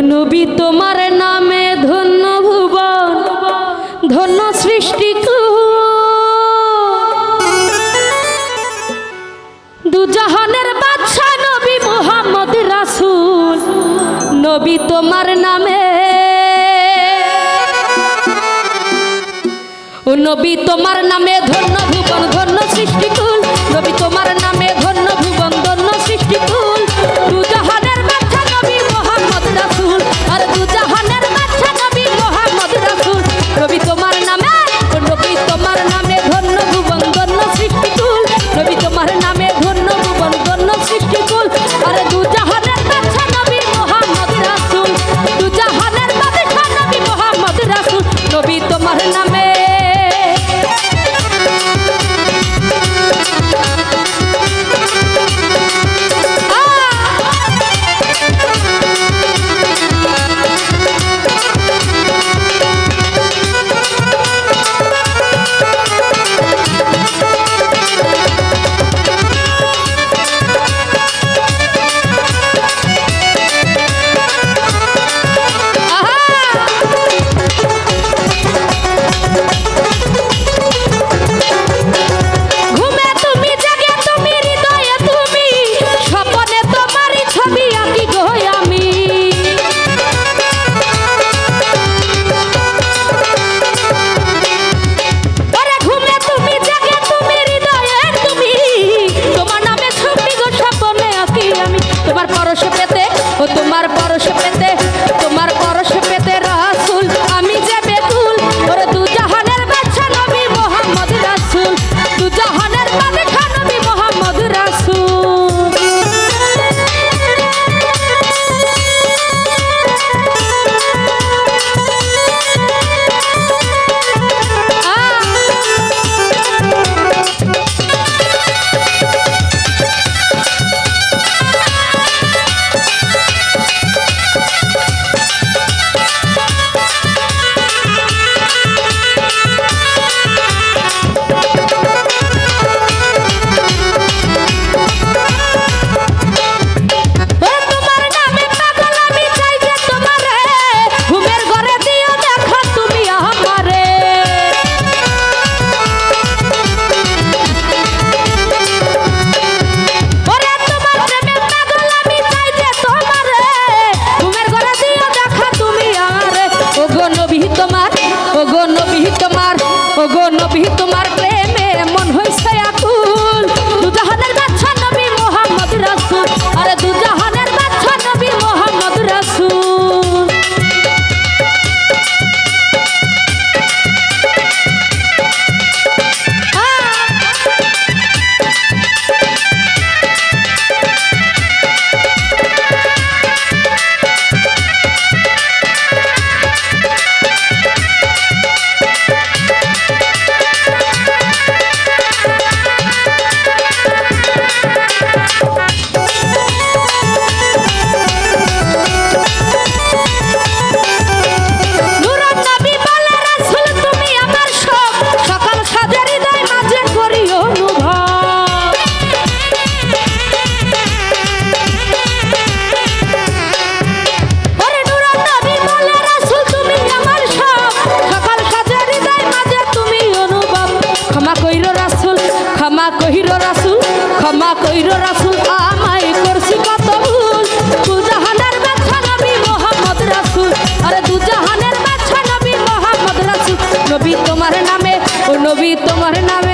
নবী তোমার নামে ধন্য ভুবন, ধন্য সৃষ্টি দুজাহানের বাদশাহ নবী মোহাম্মদ রাসুল, নবী তোমার নামে। ও নবী তোমার নামে ধন্য ভুবন, ধন্য সৃষ্টি এবার পরশে ক্ষমা কহির রাসু ক্ষমা কহির রাসু আমায় করছি কত ভুল দুজাহানের বাচ্চা নবী মোহাম্মদ রাসুল, আরে দুজাহানের বাচ্চা নবী মোহাম্মদ রাসুল। নবী তোমার নামে, ও নবী তোমার নামে